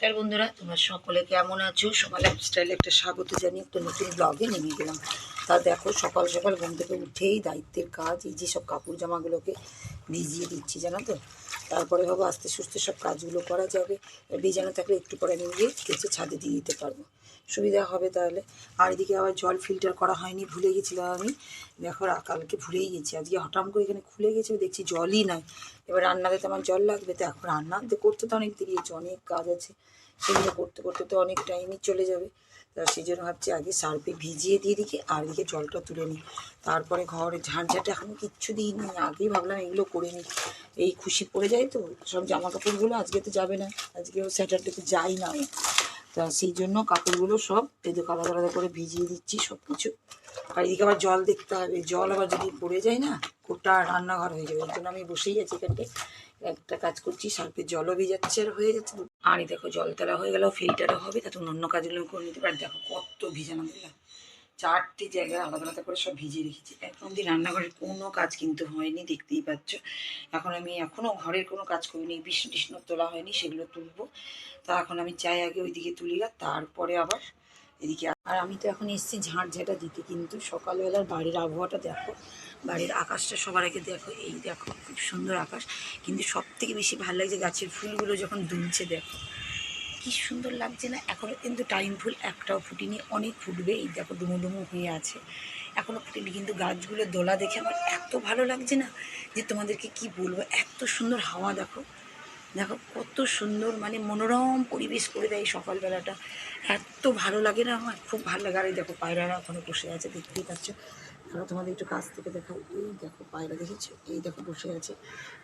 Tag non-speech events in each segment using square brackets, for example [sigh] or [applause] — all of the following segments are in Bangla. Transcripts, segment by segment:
নমস্কার বন্ধুরা, তোমরা সকলে কেমন আছো? সকাল লাইফস্টাইলে একটা স্বাগত জানিয়ে একটা নতুন ব্লগে নেমে গেলাম তা দেখো, সকাল সকাল ঘুম থেকে উঠেই দায়িত্বের কাজ, এই যে সব কাপড় জামাগুলোকে ভিজিয়ে দিচ্ছি, জানো তো? তারপরে ভাবো আস্তে সুস্থে সব কাজগুলো করা যাবে। ভিজানো থাকলে একটু পরে আমি গিয়ে কেচে ছাদে দিয়ে দিতে পারব। সুবিধা হবে তাহলে। আর এদিকে আবার জল ফিল্টার করা হয়নি, ভুলে গেছিলাম আমি। দেখো কালকে ভুলেই গেছি। আজকে হঠাৎ করে এখানে খুলে গেছে দেখছি জলই নাই। এবার রান্নাতে তো আমার জল লাগবে। তো এখন রান্না তো করতে তো অনেক দেরি আছে অনেক কাজ আছে। সেগুলো করতে করতে তো অনেক টাইমই চলে যাবে। তা সেই জন্য ভাবছি আগে সার্ফে ভিজিয়ে দিয়ে দিকে আর এদিকে জলটা তুলে নিই। তারপরে ঘরে ঝাঁঝাটা এখন কিচ্ছু দিইনি আগেই ভাবলাম এগুলো করে নিই। এই খুশি পড়ে যায় তো, সব জামা কাপড়গুলো আজকে তো যাবে না। আজকেও স্যাটারডেতে যাই না তা সেই জন্য কাপড়গুলো সব এদিকে আলাদা আলাদা করে ভিজিয়ে দিচ্ছি সব কিছু আর এদিকে আবার জল দেখতে হবে। জল আবার যদি পড়ে যায় না, গোটা রান্নাঘর হয়ে যাবে। এই জন্য আমি বসেই আছি এখানটায়। একটা কাজ করছি সার্ফের জলও ভিজাচ্ছে আর হয়ে যাচ্ছে। আর এই দেখো, জল তোলা হয়ে গেলেও ফিল্টারও হবে তাতে অন্য কাজগুলো করে নিতে পারি। দেখো কত ভিজানো দিলাম চারটি জায়গায় আলাদা আলাদা করে সব ভিজিয়ে রেখেছি। এখন অব্দি রান্নাঘরের কোনো কাজ কিন্তু হয়নি, দেখতেই পাচ্ছ। এখন আমি এখনও ঘরের কোনো কাজ করিনি, বিষ্ণু টিষ্ণ তোলা হয়নি, সেগুলো তুলবো। তা এখন আমি চাই আগে ওইদিকে তুলি গা, তারপরে আবার এদিকে আর আমি তো এখন এসেছি ঝাঁট ঝাঁটা দিতে, কিন্তু সকালবেলার বাড়ির আবহাওয়াটা দেখো, বাড়ির আকাশটা সবার আগে দেখো, এই দেখো, খুব সুন্দর আকাশ। কিন্তু সব থেকে বেশি ভালো লাগছে গাছের ফুলগুলো যখন দুলছে, দেখো। কি সুন্দর লাগছে না? এখনও কিন্তু টাইম ফুল একটাও ফুটিনি। অনেক ফুটবে। এই দেখো ডুমো ডুমো হয়ে আছে। এখনও ফুটেনি। কিন্তু গাছগুলো দোলা দেখে আমার এত ভালো লাগছে না যে তোমাদেরকে কি বলব? এত সুন্দর হাওয়া দেখো। দেখো কত সুন্দর মানে মনোরম পরিবেশ করে দেয় সকালবেলাটা। এত ভালো লাগে না আমার। খুব ভালো লাগে। আর এই দেখো পায়রারা ওখানে বসে আছে। দেখতেই পাচ্ছ। তারা তোমাদের একটু কাছ থেকে দেখাও। এই দেখো, পায়রা দেখেছ? এই দেখো, বসে আছে।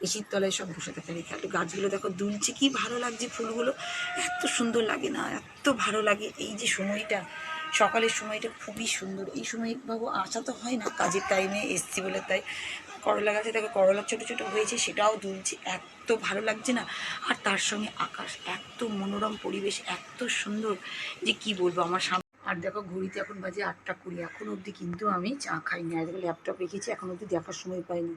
এসির তলায় সব বসে থাকে। একটু গাছগুলো দেখো, দুলছে। কি ভালো লাগছে ফুলগুলো। এত সুন্দর লাগে না, এত ভালো লাগে। এই যে সময়টা, সকালের সময়টা খুবই সুন্দর। এই সময় বাবু, আসা তো হয় না কাজের টাইমে এসছি বলে তাই। করলা গাছে দেখো, করলা ছোটো ছোটো হয়েছে, সেটাও দুলছে। এত ভালো লাগছে না। আর তার সঙ্গে আকাশ, এত মনোরম পরিবেশ, এত সুন্দর। যে কি বলব, আমার আর দেখো ঘড়িতে এখন বাজে আটটা কুড়ি, এখন অবধি কিন্তু আমি চা খাইনি। আর দেখো ল্যাপটপ রেখেছি, এখন অবধি দেখার সময় পাইনি।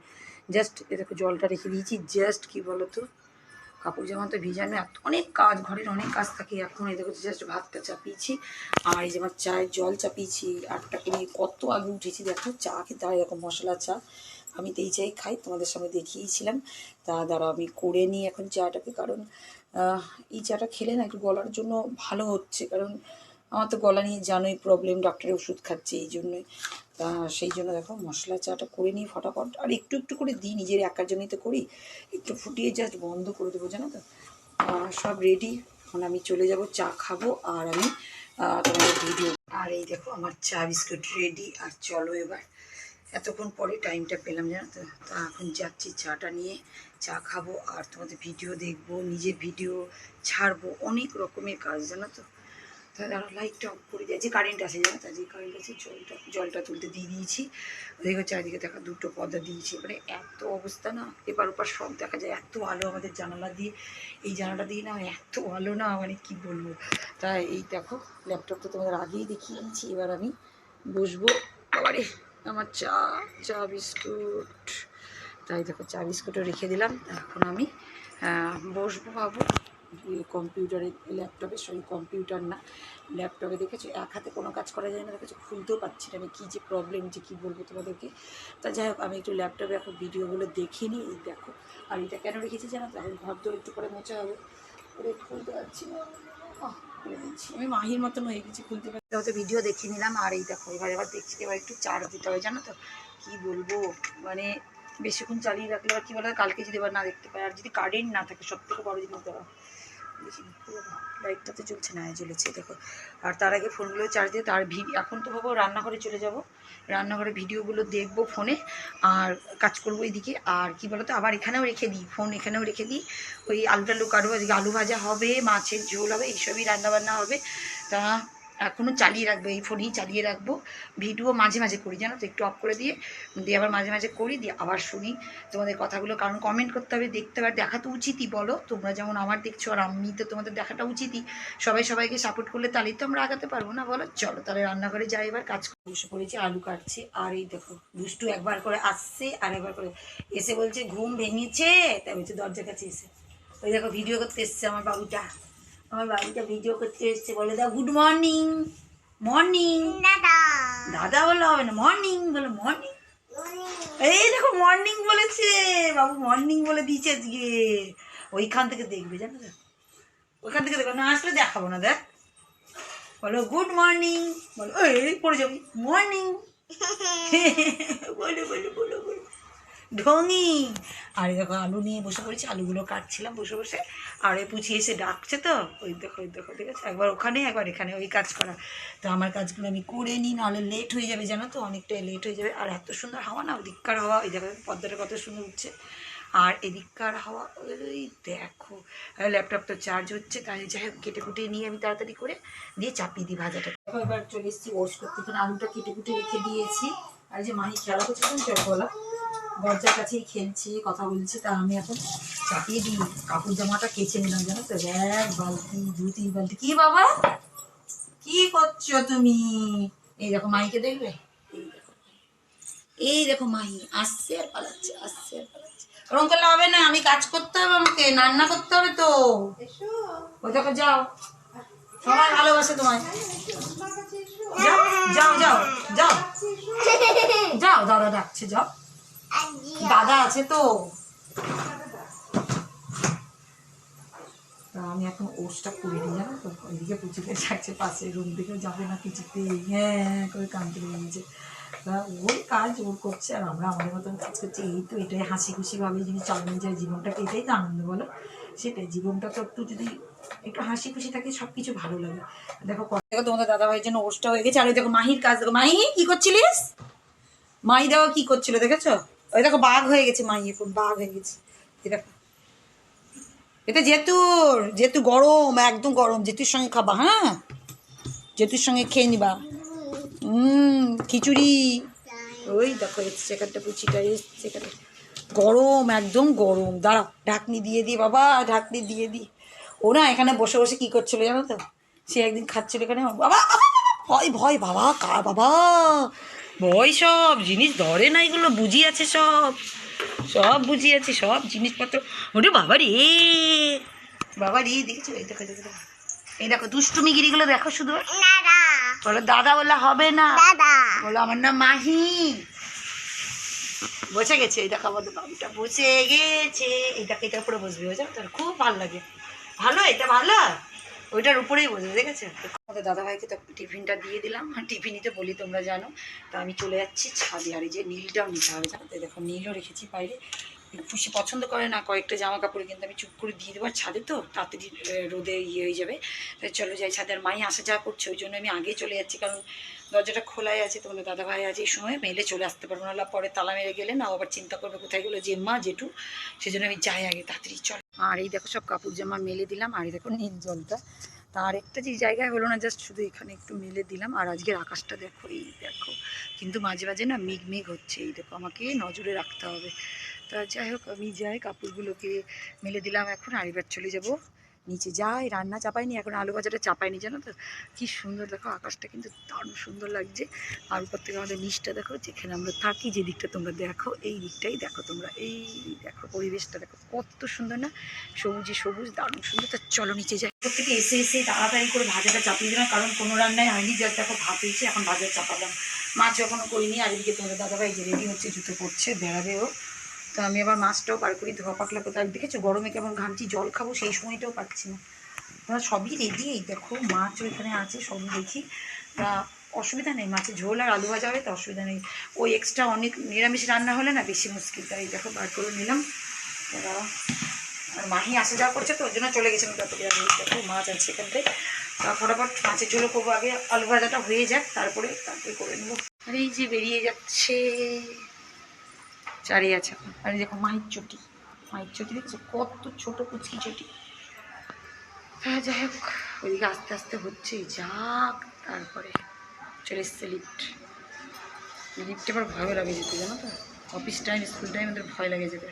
জাস্ট এ দেখো জলটা রেখে দিয়েছি জাস্ট কি বলো তো কাপড় জামা তো ভিজানো অনেক কাজ, ঘরের অনেক কাজ থাকে, এখন এই দেখো জাস্ট ভাতটা চাপিয়েছি, আর এই যে আমার চায়ের জল চাপিয়েছি, আটটা কুড়ি, কত আগে উঠেছি দেখো, চা খেতে হয় এরকম মশলা চা। আমি তো এই চাই খাই, তোমাদের সামনে দেখিয়েছিলাম। তা দ্বারা আমি করে নিই এখন চাটাকে, কারণ এই চাটা খেলে না একটু গলার জন্য ভালো হচ্ছে, কারণ আমার তো গলা নিয়ে জানোই প্রবলেম ডক্টরের ওষুধ খাচ্ছে এই জন্যই। তা সেই জন্য দেখো মশলা চাটা করে নিই ফটাফট। আর একটু একটু করে দিই, নিজের একার জন্যই তো করি। একটু ফুটিয়ে জাস্ট বন্ধ করে দেবো, জানো তো? সব রেডি এখন আমি চলে যাব, চা খাব আর আমি তোমাদের ভিডিও আর এই দেখো আমার চা বিস্কুট রেডি আর চলো এবার। এতক্ষণ পরে টাইমটা পেলাম, জানো তো? তা এখন যাচ্ছি চাটা নিয়ে, চা খাব আর তোমাদের ভিডিও দেখব, নিজের ভিডিও ছাড়বো, অনেক রকমের কাজ, জানো তো? তাহলে আরও লাইটটা অফ করে কারেন্ট আছে জানো তো? যে কারেন্ট আছে জলটা জলটা তুলতে দিয়ে দিয়েছি। ওদিকে চারিদিকে দেখা দুটো পর্দা দিয়েছি। মানে এত অবস্থা না? এপার ওপার সব দেখা যায়। এত আলো আমাদের জানালা দিয়ে। এই জানালা দিয়ে না এত আলো না মানে কি বলব? তাই এই দেখো ল্যাপটপটা তোমাদের আগেই দেখিয়ে দিয়েছি। এবার আমি বসবো। আবারে আমার চা চা বিস্কুট। তাই দেখো, চা বিস্কুটও রেখে দিলাম। এখন আমি বসবো ভাবো। কম্পিউটারে ল্যাপটপে সরি কম্পিউটার না, ল্যাপটপে দেখেছ, এক হাতে কোনো কাজ করা যায় না, দেখেছ, খুলতেও পারছি না, আমি কী যে প্রবলেম যে কী বলব তোমাদেরকে। তা যাই হোক, আমি একটু ল্যাপটপে এখন ভিডিওগুলো দেখে নিই দেখো। আর এটা কেন রেখেছি জানো? তো এখন ঘর দৌড় একটু করে মোছা হবে। ওরে, খুলতে পারছি না। আমি মাহির মতন হয়ে গেছি, খুলতে পারছি হয়তো ভিডিও দেখে নিলাম, আর এই দেখো, এবার এবার দেখছি, এবার একটু চার্জ দিতে হবে, জানো তো? কী বলব? মানে বেশিক্ষণ চালিয়ে রাখলে আর কী বলে, কালকে যদি এবার না দেখতে পাই আর যদি কারেন্ট না থাকে সব থেকে বড় জিনিস দেওয়া লাইটটা তো চলছে না, জ্বলেছে, দেখো। আর তার আগে ফোনগুলো চার্জ দিয়ে, তার ভিডিও এখন তো ভাবো রান্নাঘরে চলে যাব। রান্নাঘরে ভিডিওগুলো দেখব ফোনে আর কাজ করব এদিকে। আর কি বলতো, আবার এখানেও রেখে দিই ফোন এখানেও রেখে দিই। ওই আলু টালু কাটবো আলু ভাজা হবে, মাছের ঝোল হবে, এইসবই রান্নাবান্না হবে। তা এখনও চালিয়ে রাখব, এই ফোনেই চালিয়ে রাখব। ভিডিও মাঝে মাঝে করি, জানো তো, একটু অফ করে দিয়ে দিয়ে আবার মাঝে মাঝে করি, দিয়ে আবার শুনি তোমাদের কথাগুলো। কারণ কমেন্ট করতে হবে, দেখতে হবে দেখা তো উচিতই, বলো। তোমরা যেমন আমার দেখছ, আর আমি তো তোমাদের দেখাটা উচিতই। সবাই সবাইকে সাপোর্ট করলে তাহলেই তো আমরা আগাতে পারব না, বলো? চলো, তাহলে রান্নাঘরে যাই এবার, কাজ বসে পড়েছি, আলু কাটছি, আর এই দেখো, দুষ্টু একবার করে আসছে, আর একবার করে এসে বলছে, ঘুম ভেঙেছে, তাই বলছে, দরজার কাছে এসে। ওই দেখো ভিডিও করতে এসছে আমার বাবুটা। আমার বাড়িতে ভিডিও করতে এসছে। বলে দাও গুড মর্নিং মর্নিং দাদা। বললে হবে না মর্নিং বলে মর্নিং এই দেখো মর্নিং বলেছে। বাবু মর্নিং বলে দিয়েছে আজকে। ওইখান থেকে দেখবে জানো তো। ওইখান থেকে দেখো না আসলে দেখাবো না দেখ। বলো গুড মর্নিং বলো এই পড়ে যাবি। মর্নিং [laughs] বলো বলো বলো বলো। ঢঙি। আর দেখো, আলু নিয়ে বসে পড়েছি, আলুগুলো কাটছিলাম বসে বসে। আর এ পুচি এসে ডাকছে তো, ওই দেখো ওই দেখো, ঠিক আছে? একবার ওখানে, একবার এখানে, ওই কাজ করা। তো আমার কাজগুলো আমি করে নিই, নাহলে লেট হয়ে যাবে, জানো তো? অনেকটাই লেট হয়ে যাবে। আর এত সুন্দর হাওয়া না, ওদিককার হাওয়া, ওই দেখো, পদ্মাটা কত সুন্দর উঠছে। আর এদিককার হাওয়া, ওই দেখো। ল্যাপটপ তো চার্জ হচ্ছে, তাই যাই হোক, কেটে কুটে নিয়ে আমি তাড়াতাড়ি করে। দিয়ে চাপিয়ে দিই ভাজাটা। এবার চলে এসেছি ওস করতে এখানে আলুটা কেটে কুটে রেখে দিয়েছি। আর যে মাহি খেলা করছিলাম চলকলা দরজার কাছেই খেলছি কথা বলছি তা আমি এখন চাপিয়ে দিই। কাপড় জামাটা কেচে নিলাম জানো তো? এক বালতি তিন বালতি। কি বাবা? কি করছ তুমি? এই দেখো মাইকে দেখবে? এই দেখো এই দেখো মাহি আসছে আর পালাচ্ছে আসছে আর পালাচ্ছে। ওরকম করলে হবে না আমি কাজ করতে হবে আমাকে রান্না করতে হবে তো। ওই দেখো যাও। সবাই ভালোবাসে তোমায়। যাও যাও যাও যাও। যাও দাদা ডাকছে যাও। দাদা আছে তো। আমি এখন ওষটা করে জানো তো? ওইদিকে পাশে রুম দিকে যাবে না কিছুতে হ্যাঁ করে কাজ ওর করছে, আর আমরা আমাদের মতন কাজ করছি এই তো এটাই হাসি খুশিভাবে যদি চালানো যায় জীবনটাকে এটাই তো আনন্দ, বলো? সেটাই, জীবনটা তো একটু যদি একটু হাসি খুশি থাকে সব কিছু ভালো লাগে। দেখো দেখো, তোমাদের দাদা ভাইয়ের জন্য ওষটা হয়ে গেছে। আর দেখো, মাহির কাজ, দেখো, মাহি, কি করছিলিস? মাই দেওয়া কি করছিল, দেখেছ? ওই দেখো বাঘ হয়ে গেছে মাই এখন বাঘ হয়ে গেছে। এটা জেতুর, জেতু গরম, একদম গরম। জেতুর সঙ্গে খাবা হ্যাঁ? জেতুর সঙ্গে খেয়ে নিবা। হুম খিচুড়ি। ওই দেখো এসছে এখানটা পুচিটা এসছে গরম, একদম গরম। দাঁড়াও, ঢাকনি দিয়ে দিই বাবা, ঢাকনি দিয়ে দিই ও না, এখানে বসে বসে কি করছিল জানো তো? সে একদিন খাচ্ছিল এখানে। বাবা ভয় ভয়, বাবা, কা, বাবা। ভয় সব জিনিস ধরে না এগুলো বুঝিয়েছে সব। সব বুঝিয়েছে সব জিনিসপত্র। ওরে বাবা রে! বাবা রে দেখেছ? এই দেখো দেখো। এই দেখো। দুষ্টুমি গিরিগুলো দেখো শুধু। বলো দাদা বলে হবে না। বলো আমার নাম মাহি। বসে গেছে এই দেখো আমাদের বাবুটা বসে গেছে। এই দেখো এটার উপরে বসবে। বুঝছ তোর খুব ভালো লাগে। ভালো এটা ভালো? ওইটার উপরেই বসবে দেখেছ? আমাদের দাদা ভাইকে তো টিফিনটা দিয়ে দিলাম। টিফিনিতে বলি তোমরা জানো। তা আমি চলে যাচ্ছি ছাদে। আর এই যে নীলটাও নিতে হবে, জানো? তো দেখো, নীলও রেখেছি বাইরে। খুশি পছন্দ করে না, কয়েকটা জামা কাপড় কিন্তু আমি চুপ করে দিয়ে দেবো। ছাদে তো তাড়াতাড়ি রোদে ইয়ে হয়ে যাবে। তাই চলো যাই ছাদে। আর মাই আসা যাওয়া করছে, ওই জন্য আমি আগে চলে যাচ্ছি। কারণ দরজাটা খোলাই আছে, তোমাদের দাদা ভাই আছে। এই সময় মেলে চলে আসতে পারব না পরে তালা মেরে গেলে না আবার চিন্তা করবে কোথায় গেলো, যে মা, জেঠু। সেই জন্য আমি যাই আগে, তাড়াতাড়ি চল। আর এই দেখো সব কাপড় জামা মেলে দিলাম, আর এই দেখো নীল জলটা। তা আরেকটা যে জায়গায় হলো না জাস্ট শুধু এখানে একটু মেলে দিলাম, আর আজকের আকাশটা দেখো, এই দেখো। কিন্তু মাঝে মাঝে না মেঘ মেঘ হচ্ছে, এই দেখো, আমাকে নজরে রাখতে হবে। তা যাই হোক, আমি যাই, কাপড়গুলোকে মেলে দিলাম এখন, আর এবার চলে যাব নিচে যাই, রান্না চাপাইনি এখন আলু ভাজাটা চাপাইনি জানো তো? কি সুন্দর, দেখো আকাশটা কিন্তু দারুণ সুন্দর লাগছে। আর উপর থেকে আমাদের নিচটা দেখো, যেখানে আমরা থাকি, যে দিকটা তোমরা দেখো, এই দিকটাই দেখো তোমরা, এই দেখো পরিবেশটা দেখো, কত সুন্দর না? সবুজে সবুজ, দারুণ সুন্দর। তা চলো নিচে যাই। উপর থেকে এসে এসে তাড়াতাড়ি করে ভাজাটা চাপিয়ে দিলাম, কারণ কোনো রান্নায় হয়নি জাস্ট দেখো ভাত হয়েছে, এখন ভাজা চাপালাম। মাছ এখনও করিনি, আর এদিকে তোমাদের দাদাভাই যে রেডি হচ্ছে, জুতো পড়ছে বেড়াবেও তো আমি আবার মাছটাও বার করি, ধোয়া পাতলা কোথাও দেখেছ? গরমে কেমন ঘামছি, জল খাব, সেই সময়টাও পাচ্ছি না। তোমরা সবই রেডি? এই দেখো মাছও এখানে আছে, সবই দেখি। তা অসুবিধা নেই মাছের ঝোল আর আলু ভাজা হবে, তো অসুবিধা নেই। ওই এক্সট্রা অনেক নিরামিষ রান্না হলে না বেশি মুশকিল। তাই দেখো, বার করে নিলাম। আর মাহি আসা যাওয়া করছে তো, ওই জন্য চলে গেছিলাম তারপরে এই দেখো, মাছ আছে এখানটায় তা ফটাফট মাছের ঝোলও করব আগে। আলু ভাজাটা হয়ে যাক, তারপরে তারপরে করে নেব। আর এই যে বেরিয়ে যাচ্ছে। চারিয়ে আছে। আর দেখো মায়ের চটি। মায়ের চটি দেখছ? কত ছোট কুচকি চটি। হ্যাঁ যাই হোক, ওইদিকে আস্তে আস্তে হচ্ছে, যাক, তারপরে চলে এসছে লিফ্ট লিফ্টে আবার ভয়ও লাগে যেতে, জানো তো? অফিস টাইম স্কুল টাইম ওদের ভয় লাগে যেতে।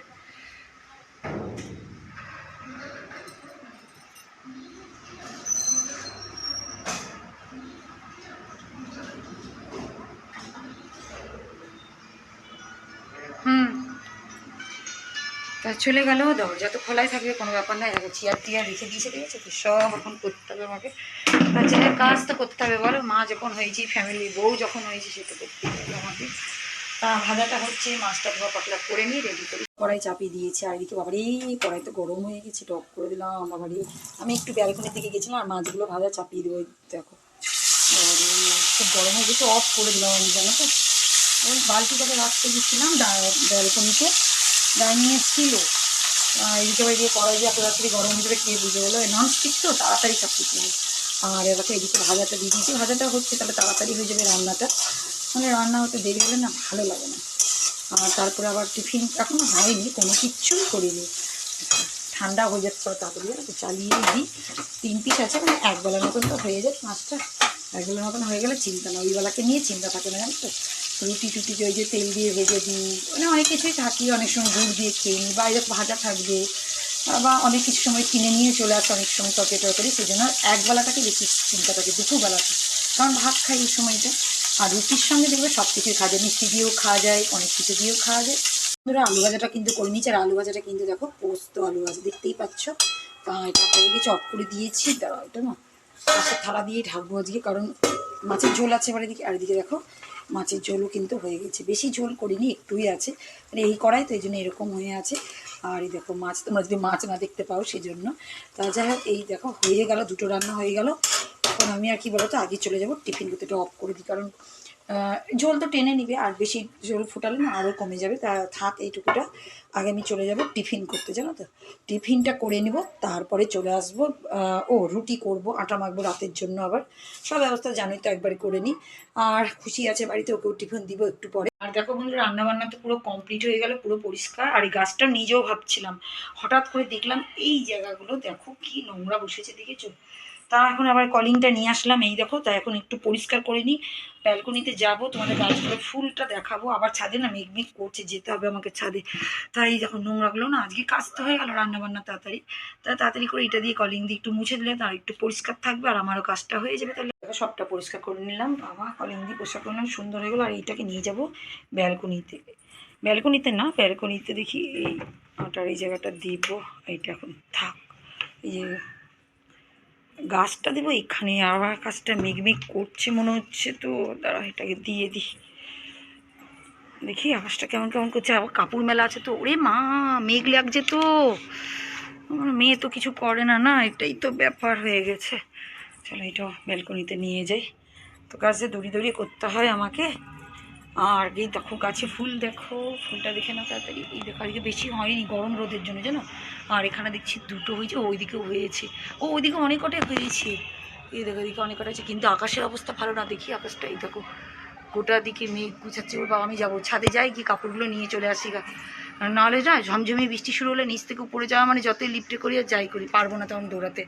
তা চলে গেল, দরজা তো খোলাই থাকবে, কোনো ব্যাপার নাই দেখো চেয়ার টিয়ার রেখে দিয়েছে, ঠিক আছে? তো সব এখন করতে হবে আমাকে। বাচ্চাদের কাজ তো করতে হবে, বলো। মা যখন হয়েছি ফ্যামিলি বউ যখন হয়েছে সেটা করতে হবে আমাকে। তা ভাজাটা হচ্ছে, মাছটা ধোয়া পাতলা করে নিয়ে রেডি করি। কড়াই চাপিয়ে দিয়েছি, আর এদিকে বাবারে, কড়াই তো গরম হয়ে গেছে টপ করে দিলাম। বাবারে, আমি একটু ব্যালকনির দিকে গেছিলাম, আর মাছগুলো ভাজা চাপিয়ে দেবো দেখো। খুব গরম হয়ে গেছে অফ করে দিলাম আমি, জানো তো। ওই বালতিটাকে রাখতে গেছিলাম ব্যালকনিতে। ডাইনিংয়ে ছিল আহ, এদিকে দিয়ে কড়াই দিয়ে রাত্রি গরম হয়ে খেয়ে বুঝে গেলো নন স্টিক তো তাড়াতাড়ি সব কিছু। আর এবার এদিকে ভাজাটা দিয়ে দিয়েছি ভাজাটা হচ্ছে তাহলে তাড়াতাড়ি হয়ে যাবে রান্নাটা। মানে রান্না হতে দেরি হলে না ভালো লাগে না। আর তারপরে আবার টিফিন এখনও হয়নি কোনো কিচ্ছুই করিনি। ঠান্ডা হয়ে যাচ্ছে তাড়াতাড়ি আর চালিয়ে দিই। তিন পিস আছে মানে এক বেলার মতন তো হয়ে যায় মাছটা এক বেলার মতন হয়ে গেলে চিন্তা না ওই বেলাকে নিয়ে চিন্তা থাকে না জানো তো? রুটি টুটি ওই যে তেল দিয়ে ভেজে দিই। মানে অনেক কিছুই থাকি, অনেক সময় গুড় দিয়ে খেয়ে নিই বাইরে ভাজা থাকবে, বা অনেক কিছু সময় কিনে নিয়ে চলে আসে অনেক সময় তরকারি তরকারি সেই জন্য এক বেলাটাকে বেশি চিন্তা থাকে দুপুরবেলাটা কারণ ভাত খাই এই সময়টা। আর রুটির সঙ্গে দেখবে সব কিছুই খাওয়া যায়, মিষ্টি দিয়েও খাওয়া যায়, অনেক কিছু দিয়েও খাওয়া যায়। ধরো আলু ভাজাটা কিন্তু করে নিচ্ছে আর আলু ভাজাটা কিন্তু দেখো পোস্ত, আলু ভাজা, দেখতেই পাচ্ছ? তা এটা হয়ে গেছে অফ করে দিয়েছি, দাঁড়াও এটা না পাশের থালা দিয়ে ঢাকবো আজকে, কারণ মাছের ঝোল আছে এবার এদিকে, আর এদিকে দেখো মাছের ঝোলও কিন্তু হয়ে গেছে। বেশি ঝোল করিনি, একটুই আছে। মানে এই করাই তো এই জন্য এরকম হয়ে আছে। আর এই দেখো মাছ, তোমরা যদি মাছ না দেখতে পাও সেই জন্য তা যাই হোক, এই দেখো হয়ে গেল, দুটো রান্না হয়ে গেল। এখন আমি আর কি বলো তো আগে চলে যাব টিফিন করতে অফ করে দিই। কারণ ঝোল তো টেনে নিবে, আর বেশি ঝোল ফুটালে না আরও কমে যাবে। তা থাক এইটুকুটা। আগে আমি চলে যাব টিফিন করতে, জানো তো? টিফিনটা করে নিব, তারপরে চলে আসব। ও রুটি করব, আটা মাখবো রাতের জন্য আবার। সব ব্যবস্থা জানোই তো, একবারে করে নিই আর খুশি আছে বাড়িতে, ওকেও টিফিন দিব একটু পরে। আর দেখো বন্ধু রান্না বান্না তো পুরো কমপ্লিট হয়ে গেল, পুরো পরিষ্কার। আর এই গাছটা নিজেও ভাবছিলাম। হঠাৎ করে দেখলাম, এই জায়গাগুলো, দেখো কি নোংরা বসেছে, দেখেছ? তা এখন আবার কলিংটা নিয়ে আসলাম। এই দেখো, তা এখন একটু পরিষ্কার করে নিই। ব্যালকনিতে যাব, তোমাদের গাছগুলো ফুলটা দেখাবো। আবার ছাদে না মেঘ মেঘ করছে, যেতে হবে আমাকে ছাদে। তাই দেখো নোংরাগুলো না আজকে কাজ তো হয়ে গেল রান্না বান্না তাড়াতাড়ি। তা তাড়াতাড়ি করে এটা দিয়ে কলিং দিয়ে একটু মুছে দিলে তার একটু পরিষ্কার থাকবে আর আমারও কাজটা হয়ে যাবে। তাহলে সবটা পরিষ্কার করে নিলাম। বাবা কলিং দিয়ে পরিষ্কার করলাম, সুন্দর হয়ে গেলো। আর এইটাকে নিয়ে যাব ব্যালকনিতে ব্যালকনিতে না ব্যালকনিতে দেখি এই আটার এই জায়গাটা দিব। এইটা এখন থাক। এই যে গাছটা দেবো, এখানে আবার গাছটা মেঘমেঘ করছে মনে হচ্ছে তো। দাঁড়া, এটাকে দিয়ে দিই। দেখি আকাশটা কেমন কেমন করছে। আবার কাপড় মেলা আছে তো। ওরে মা, মেঘ লাগছে তো। আমার মেয়ে তো কিছু করে না না, এটাই তো ব্যাপার হয়ে গেছে। চলো, এটা ব্যালকনিতে নিয়ে যাই। তো গাছে দড়ি দড়ি করতে হয় আমাকে। আর এই দেখো, গাছে ফুল দেখো, ফুলটা দেখে না তাড়াতাড়ি। এই দেখো আজকে বেশি হয়নি, গরম রোদের জন্য, জানো? আর এখানে দেখছি দুটো হয়েছে ওইদিকেও হয়েছে। ও ওইদিকে অনেক কটাই হয়েছে। এই দেখো ওইদিকে অনেক কটা আছে কিন্তু আকাশের অবস্থা ভালো না, দেখি আকাশটা, এই দেখো। গোটা দিকে মেঘ গুছাচ্ছে, ওর বাবা আমি যাব। ছাদে যাই কি, কাপড়গুলো নিয়ে চলে আসি গা। নাহলে না ঝমঝমি বৃষ্টি শুরু হলে নিচ থেকে উপরে যাওয়া মানে যতই লিফটে করি আর যাই করি, পারব না তখন দৌড়াতে।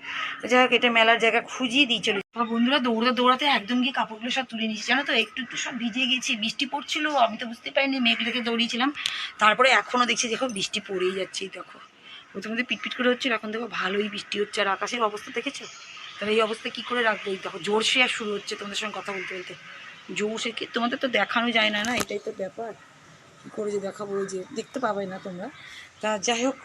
যাই হোক, এটা মেলার জায়গা খুঁজিয়ে দিই চলে বন্ধুরা দৌড়াতে দৌড়াতে একদম গিয়ে কাপড়গুলো সব তুলে নিয়েছি। জানো তো, একটু একটু সব ভিজে গেছি, বৃষ্টি পড়ছিল, আমি তো বুঝতে পারিনি মেঘ লেগে দৌড়িয়েছিলাম। তারপরে এখনও দেখছি, দেখো বৃষ্টি পড়েই যাচ্ছে দেখো। প্রথমে পিটপিট করে হচ্ছিল এখন দেখো ভালোই বৃষ্টি হচ্ছে। আর আকাশের অবস্থা দেখেছ? তাহলে এই অবস্থা কী করে রাখব, এই দেখো, জোরসে আর শুরু হচ্ছে তোমাদের সঙ্গে কথা বলতে বলতে। জোরসে কি, তোমাদের তো দেখানো যায় না না, এটাই তো ব্যাপার। করে যে দেখাবো, ওই যে দেখতে পাবে না তোমরা। তা যাই হোক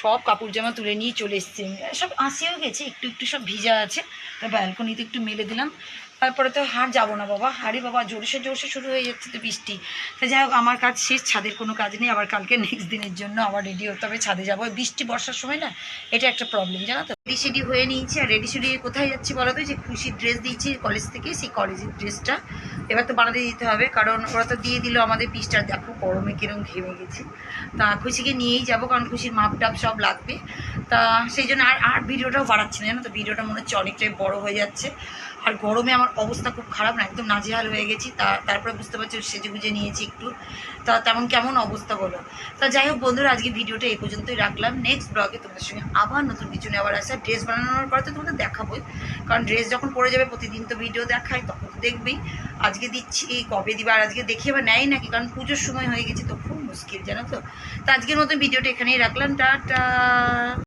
সব কাপড় জামা তুলে নিয়ে চলে এসছি সব আসিও গেছে, একটু একটু সব ভিজা আছে। তা ব্যালকনিতে একটু মেলে দিলাম। তারপরে তো হার যাব না বাবা। হারে বাবা, জোরসে জোরসে শুরু হয়ে যাচ্ছে তো বৃষ্টি। তা যাই হোক, আমার কাজ শেষ, ছাদের কোনো কাজ নেই। আবার কালকে নেক্সট দিনের জন্য আবার রেডি হতে হবে, ছাদে যাব। বৃষ্টি, বর্ষার সময় না, এটা একটা প্রবলেম জানো তো? রেডি সেডি হয়ে নিয়েছি। আর রেডি সেডি কোথায় যাচ্ছি বলো তো? যে খুশির ড্রেস দিয়েছি কলেজ থেকে, সেই কলেজের ড্রেসটা এবার তো বানাতে দিতে হবে, কারণ ওরা তো দিয়ে দিল আমাদের পিসটা দেখো, গরমে কিরম ঘেমে গেছে। তা খুশিকে নিয়েই যাব, কারণ খুশির মাপ টাপ সব লাগবে। তা সেই জন্য আর আর ভিডিওটাও বাড়াচ্ছি না, জানো তো? ভিডিওটা মনে হচ্ছে অনেকটাই বড় হয়ে যাচ্ছে। আর গরমে আমার অবস্থা খুব খারাপ না, একদম নাজেহাল হয়ে গেছি। তা, তারপরে বুঝতে পারছি সেজে গুজে নিয়েছি একটু। তা, তেমন কেমন অবস্থা বলো। তা, যাই হোক বন্ধুরা, আজকে ভিডিওটা এই পর্যন্তই রাখলাম। নেক্সট ব্লগে তোমাদের সঙ্গে আবার নতুন কিছু নিয়ে আবার ড্রেস বানানোর পরে তো তোমাদের দেখাবোই। কারণ ড্রেস যখন পরে যাবে, প্রতিদিন তো ভিডিও দেখায়, তখন তো দেখবেই। আজকে দিচ্ছি কবে দিবা, আর আজকে দেখে আবার নেয় নাকি? কারণ পুজোর সময় হয়ে গেছে তো, খুব মুশকিল, জানো তো? তা, আজকের মতো ভিডিওটা এখানেই রাখলাম। টাটা!